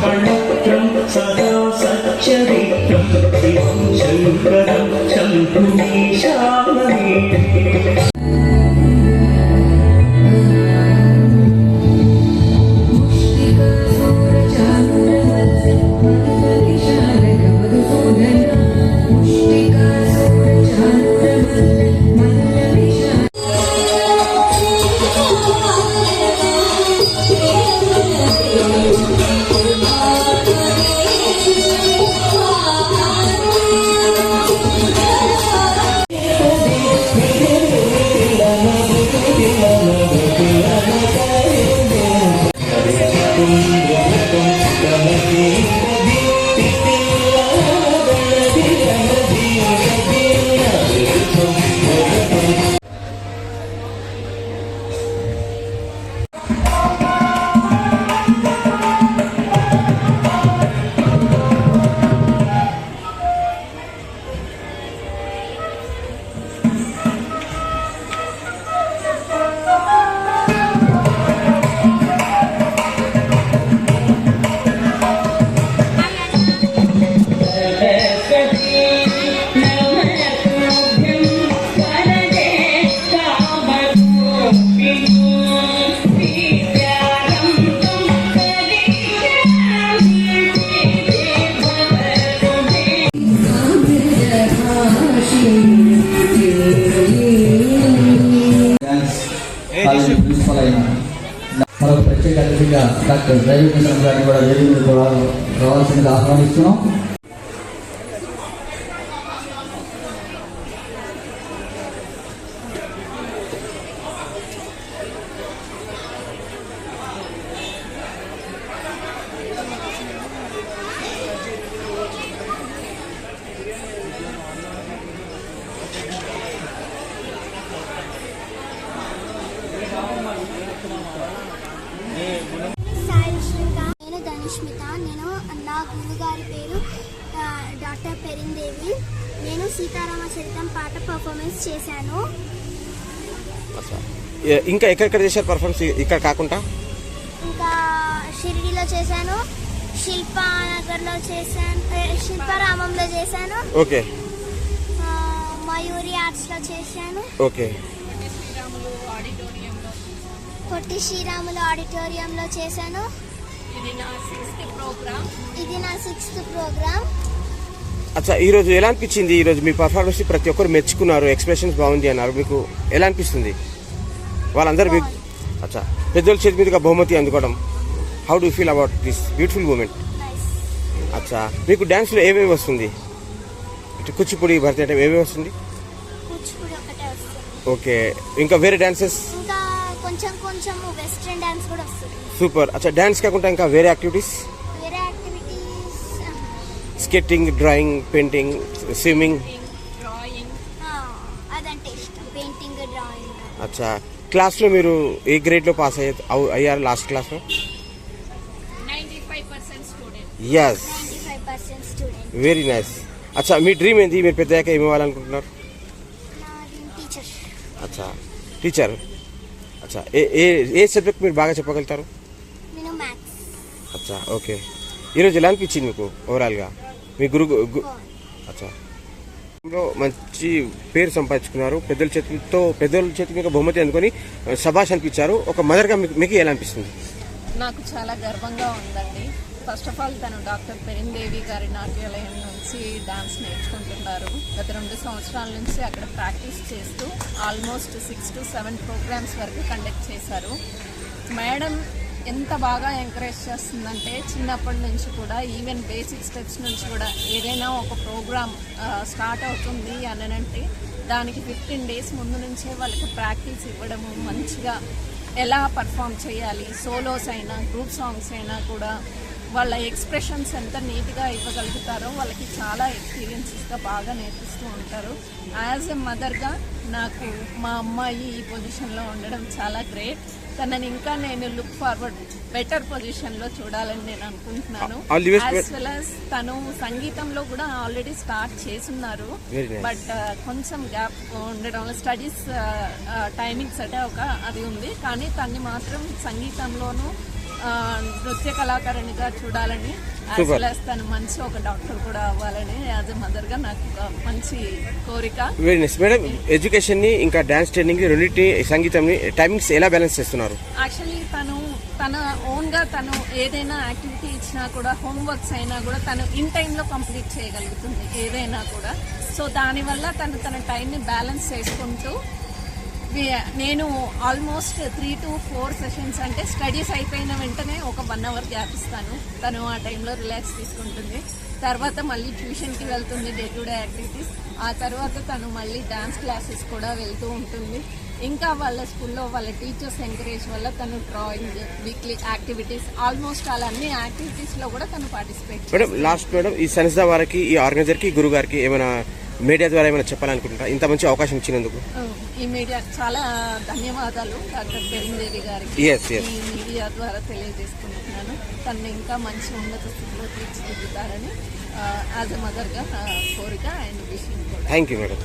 कणत्रं सदा सच्चरित्रं शिवं शङ्करं शङ्कुनीशामने ప్రిన్సిపల్ అయిన మరొక ప్రత్యేక అతిథిగా డాక్టర్ డ్రైవింగ్ గారిని కూడా వేదిక రావాల్సిందిగా ఆహ్వానిస్తున్నాం సాయి శ్రీక నేను ధనుష్మిత నేను నా గురుగారి పేరు డాక్టర్ పెరిందేవి. నేను సీతారామ చరితం పాట పర్ఫార్మెన్స్ చేశాను. ఇంకా ఎక్కడెక్కడ చేశారు పర్ఫార్మెన్స్ ఇక్కడ కాకుండా? ఇంకా షిరిడిలో చేశాను శిల్పానగర్లో చేశాను శిల్పారామంలో చేశాను. ఓకే. మయూరి ఆర్ట్స్లో చేశాను. ఓకే. పొట్టి శ్రీరాములు ఆడిటోరియంలో చేశాను. ఇది నా సిక్స్త్ ప్రోగ్రామ్ ఇది నా సిక్స్త్ ప్రోగ్రామ్ అచ్చా ఈ రోజు ఎలా అనిపించింది? ఈ రోజు మీ పర్ఫార్మెన్స్ ప్రతి ఒక్కరు మెచ్చుకున్నారు ఎక్స్ప్రెషన్స్ బాగుంది అన్నారు. మీకు ఎలా అనిపిస్తుంది? వాళ్ళందరూ అచ్చా పెద్దోళ్ళ చేతి మీదుగా బహుమతి అందుకోవడం. How do feel about this beautiful moment అచ్చా మీకు డ్యాన్స్లో ఏవేవి వస్తుంది? ఇటు కూచిపూడి భరతనాట్యం ఏవేవి వస్తుంది? ఓకే ఇంకా వేరే డాన్సెస్ ఇంకా కొంచెం కొంచెం వెస్ట్రన్ డాన్స్ కూడా వస్తుంది. సూపర్. అచ్చా డాన్స్ కాకుండా ఇంకా వేరే యాక్టివిటీస్? వేరే activities skating drawing painting swimming? Drawing. అదంటే ఇష్టం. Painting drawing. అచ్చా క్లాస్లో మీరు ఏ గ్రేడ్లో పాస్ అయ్యే అవ్- అయ్యారు లాస్ట్ క్లాస్లో? ఎస్ వెరీ నైస్ అచ్చా మీ డ్రీమ్ ఏంది? మీరు పెద్దయ్యాక ఏమి ఇవ్వాలనుకుంటున్నారు నాది టీచర్. అచ్చా టీచర్. అచ్చా. ఏ ఏ ఏ సబ్జెక్ట్ మీరు బాగా చెప్పగలుగుతారు? అచ్చా ఓకే. ఈరోజు ఎలా అనిపించింది మీకు ఓవరాల్గా మీ గురు గు- అచ్చా. మంచి పేరు సంపాదించుకున్నారు. పెద్దల చేతులతో పెద్దల చేతి మీద బహుమతి అందుకొని సభాష్ అనిపించారు. ఒక మదర్గా మీకు మీకు ఎలా అనిపిస్తుంది? నాకు చాలా గర్వంగా ఉందండి. ఫస్ట్ ఆఫ్ ఆల్ తను డాక్టర్ పెరిందేవి గారి నాట్యాలయం నుంచి డాన్స్ నేర్చుకుంటున్నారు. గత రెండు సంవత్సరాల నుంచి అక్కడ ప్రాక్టీస్ చేస్తూ almost six to seven programmes వరకు కండక్ట్ చేశారు. మేడం ఎంత బాగా ఎంకరేజ్ చేస్తుందంటే చిన్నప్పటి నుంచి కూడా ఈవెన్ బేసిక్ స్టెప్స్ నుంచి కూడా ఏదైనా ఒక ప్రోగ్రామ్ స్టార్ట్ అవుతుంది అని అంటే దానికి ఫిఫ్టీన్ డేస్ ముందు నుంచే వాళ్ళకి ప్రాక్టీస్ ఇవ్వడము మంచిగా ఎలా పర్ఫామ్ చేయాలి సోలోస్ అయినా గ్రూప్ సాంగ్స్ అయినా కూడా వాళ్ళ ఎక్స్ప్రెషన్స్ ఎంత నీట్గా ఇవ్వగలుగుతారో వాళ్ళకి చాలా ఎక్స్పీరియన్సెస్గా బాగా నేర్పిస్తూ ఉంటారు. యాజ్ ఎ మదర్గా నాకు మా అమ్మాయి ఈ పొజిషన్లో ఉండడం చాలా గ్రేట్ తనని ఇంకా నేను లుక్ ఫార్వర్డ్ బెటర్ పొజిషన్లో చూడాలని నేను అనుకుంటున్నాను. యాజ్ వెల్ యాజ్ తను సంగీతంలో కూడా ఆల్రెడీ స్టార్ట్ nice. బట్ కొంచెం గ్యాప్ ఉండడం స్టడీస్ టైమింగ్స్ అంటే ఒక అది ఉంది. కానీ తన్ని మాత్రం సంగీతంలోనూ నృత్య కళాకారునిగా చూడాలని యాజ్. వెల్ యాజ్ తను మంచి ఒక డాక్టర్ కూడా అవ్వాలని యాజ్ ఎ మదర్గా నాకు ఒక మంచి కోరిక. వెరీ నైస్ మేడం ఎడ్యుకేషన్ని ఇంకా డ్యాన్స్ ట్రైనింగ్ రెండింటిని సంగీతంని టైమింగ్స్ ఎలా బ్యాలెన్స్ చేస్తున్నారు? యాక్చువల్లీ తను తన ఓన్గా తను ఏదైనా యాక్టివిటీ ఇచ్చినా కూడా హోంవర్క్స్ అయినా కూడా తను ఇన్ టైంలో కంప్లీట్ చేయగలుగుతుంది ఏదైనా కూడా. సో దానివల్ల తను తన టైంని బ్యాలెన్స్ చేసుకుంటూ నేను almost three to four sessions అంటే స్టడీస్ అయిపోయిన వెంటనే ఒక వన్ అవర్ గ్యాప్ ఇస్తాను. తను ఆ టైంలో రిలాక్స్ తీసుకుంటుంది. తర్వాత మళ్ళీ ట్యూషన్కి వెళ్తుంది డే టు డే యాక్టివిటీస్ ఆ తర్వాత తను మళ్ళీ డ్యాన్స్ క్లాసెస్ కూడా వెళ్తూ ఉంటుంది. ఇంకా వాళ్ళ స్కూల్లో వాళ్ళ టీచర్స్ ఎంకరేజ్ వల్ల తను డ్రాయింగ్ వీక్లీ యాక్టివిటీస్ ఆల్మోస్ట్ అలా అన్ని యాక్టివిటీస్లో కూడా తను పార్టిసిపేట్ మేడం లాస్ట్ మేడం ఈ సన్స్దా వారికి ఈ ఆర్గనైజర్కి గురువు గారికి ఏమైనా మీడియా ద్వారా ఏమైనా చెప్పాలనుకుంటున్నారా? ఇంత మంచి అవకాశం ఇచ్చినందుకు. ఈ మీడియా చాలా ధన్యవాదాలు డాక్టర్ పెరిందేవి గారికి. Yes. ఈ మీడియా ద్వారా తెలియజేసుకుంటున్నాను. తను ఇంకా మంచి ఉన్నత స్థితిలో తీర్చిదిద్దుతారని యాజ్ ఎ మదర్గా కోరిక అండ్ విషయం థ్యాంక్ యూ మేడం